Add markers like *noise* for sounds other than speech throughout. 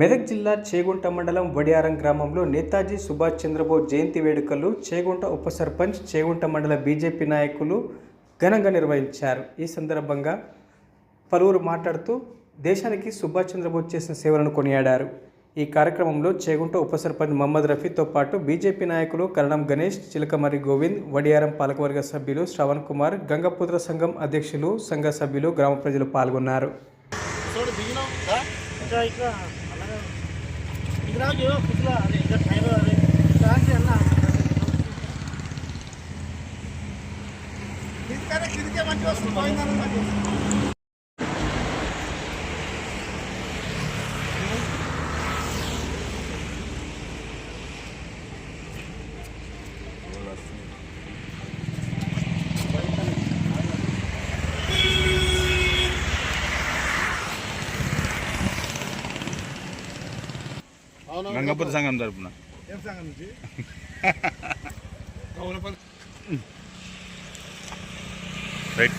మెదక్ జిల్లా చేగుంట మండలం వడియారం గ్రామంలో నేతాజీ సుభాష్ చంద్రబోస్ జయంతి వేడుకలు చేగుంట ఉప సర్పంచ్ చేగుంట మండల బీజేపీ నాయకులు ఘనంగా నిర్వహించారు. ఈ సందర్భంగా పలువురు మాట్లాడుతూ దేశానికి సుభాష్ చంద్రబోస్ చేసిన సేవలను కొనియాడారు. ఈ కార్యక్రమంలో చేగుంట ఉప సర్పంచ్ మహమ్మద్ రఫీతో పాటు బీజేపీ నాయకులు కరణం గణేష్ చిలకమరి గోవింద్ వడియారం పాలకవర్గ సభ్యులు శ్రవణ్ కుమార్ గంగపుత్ర సంఘం అధ్యక్షులు సంఘ సభ్యులు గ్రామ ప్రజలు పాల్గొన్నారు. చూడు దిగినాం. దా. ఇంకా ఇక్కడ అలాగే ఇక్కడ రాజు కుట్లా అదే ఇంకా టైర్ అదే దాంట్లో అన్న కిందకనే కిందకే మంచి వస్తుంది పోయిందని మంచి వస్తుంది గంగపుర సంఘం తరపున. ఏం సంగతి నుంచి *laughs* రైట్.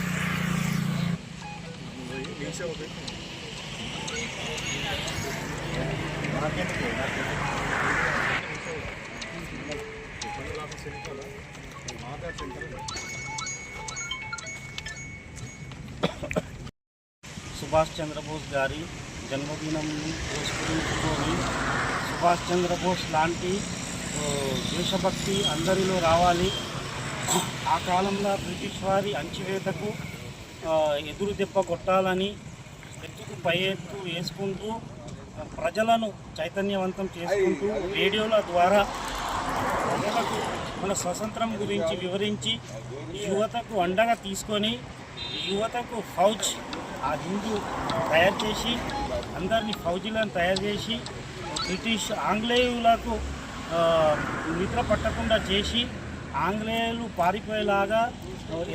సుభాష్ చంద్రబోస్ గారి జన్మదినం పురస్కరించుకొని సుభాష్ చంద్రబోస్ లాంటి దేశభక్తి అందరిలో రావాలి. ఆ కాలంలో బ్రిటిష్ వారి అంచివేతకు ఎదురు దెబ్బ కొట్టాలని ఎత్తుకు పై ఎత్తు వేసుకుంటూ ప్రజలను చైతన్యవంతం చేసుకుంటూ రేడియోల ద్వారా ప్రజలకు మన స్వతంత్రం గురించి వివరించి యువతకు అండగా తీసుకొని యువతకు ఫౌజ్ ఆ హిందూ తయారు చేసి అందరినీ ఫౌజీలను తయారు చేసి బ్రిటిష్ ఆంగ్లేయులకు నిద్ర పట్టకుండా చేసి ఆంగ్లేయులు పారిపోయేలాగా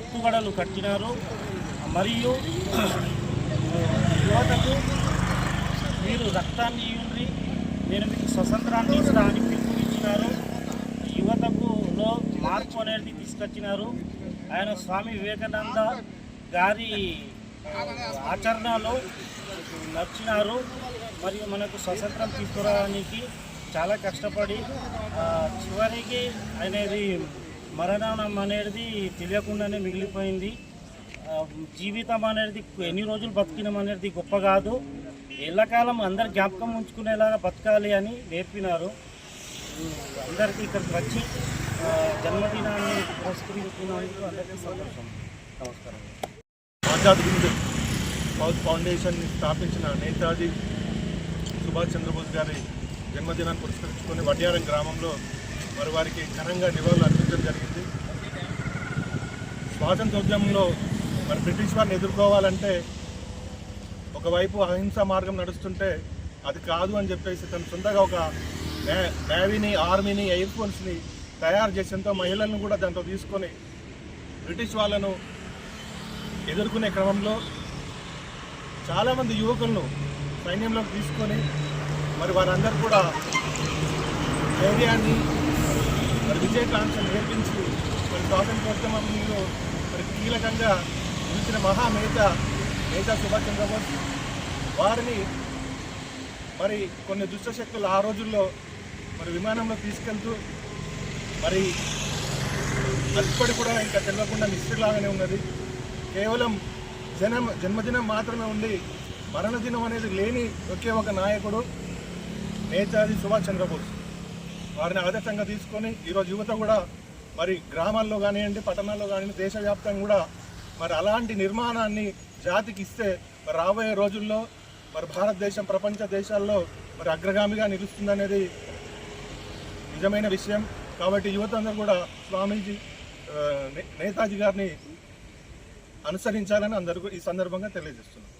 ఎత్తుగడలు కట్టినారు. మరియు యువతకు మీరు రక్తాన్ని ఇవ్వండి నేను మీకు స్వతంత్రాన్ని ఇస్తా అని పిలుపునిచ్చినారు యువతకులో మార్పు అనేది తీసుకొచ్చినారు. ఆయన స్వామి వివేకానంద గారి ఆచరణలో నడిచినారు. మరియు మనకు స్వతంత్రం తీసుకురావడానికి చాలా కష్టపడి చివరికి అనేది మరణం అనేది తెలియకుండానే మిగిలిపోయింది. జీవితం అనేది ఎన్ని రోజులు బతికినాం అనేది గొప్ప కాదు. ఎల్లకాలం అందరు జ్ఞాపకం ఉంచుకునేలాగా బతకాలి అని నేర్పినారు. అందరికీ ఇక్కడికి వచ్చి జన్మదినాన్ని పురస్కరించుకున్నందుకు అందరికీ సంతోషం. నమస్కారం. ఆజాద్ ఫౌండేషన్ స్థాపించిన నేతాజీ సుభాష్ చంద్రబోస్ గారి జన్మదినాన్ని పురస్కరించుకొని వడ్యారం గ్రామంలో మరి వారికి ఘనంగా నివాళులు అర్పించడం జరిగింది. స్వాతంత్రోద్యమంలో మరి బ్రిటిష్ వారిని ఎదుర్కోవాలంటే ఒకవైపు అహింస మార్గం నడుస్తుంటే అది కాదు అని చెప్పేసి తను సొంతగా ఒక నేవీని ఆర్మీని ఎయిర్ ఫోర్స్ని తయారు చేసేంతో మహిళలను కూడా దాంట్లో తీసుకొని బ్రిటిష్ వాళ్ళను ఎదుర్కొనే క్రమంలో చాలామంది యువకులను సైన్యంలోకి తీసుకొని మరి వారందరూ కూడా ధైర్యాన్ని మరి విజయకాంక్షను నేర్పించి మరి స్వాతంత్రోద్యమంలో మరి కీలకంగా నిలిచిన మహానేత నేత సుభాష్ చంద్రబోస్ వారిని మరి కొన్ని దుష్టశక్తులు ఆ రోజుల్లో మరి విమానంలో తీసుకెళ్తూ మరి అప్పటి కూడా ఇంకా తెలియకుండా మిస్టరీ లాగానే ఉన్నది. కేవలం జనం జన్మదినం మాత్రమే ఉండి మరణదినం అనేది లేని ఒకే ఒక నాయకుడు నేతాజీ సుభాష్ చంద్రబోస్. వారిని ఆదర్శంగా తీసుకొని ఈరోజు యువత కూడా మరి గ్రామాల్లో కానివ్వండి పట్టణాల్లో కానివ్వండి దేశవ్యాప్తంగా కూడా మరి అలాంటి నిర్మాణాన్ని జాతికి ఇస్తే మరి రాబోయే రోజుల్లో మరి భారతదేశం ప్రపంచ దేశాల్లో మరి అగ్రగామిగా నిలుస్తుందనేది నిజమైన విషయం. కాబట్టి యువత అందరూ కూడా స్వామీజీ నే- నేతాజీ గారిని అనుసరించాలని అందరూ ఈ సందర్భంగా తెలియజేస్తున్నాం.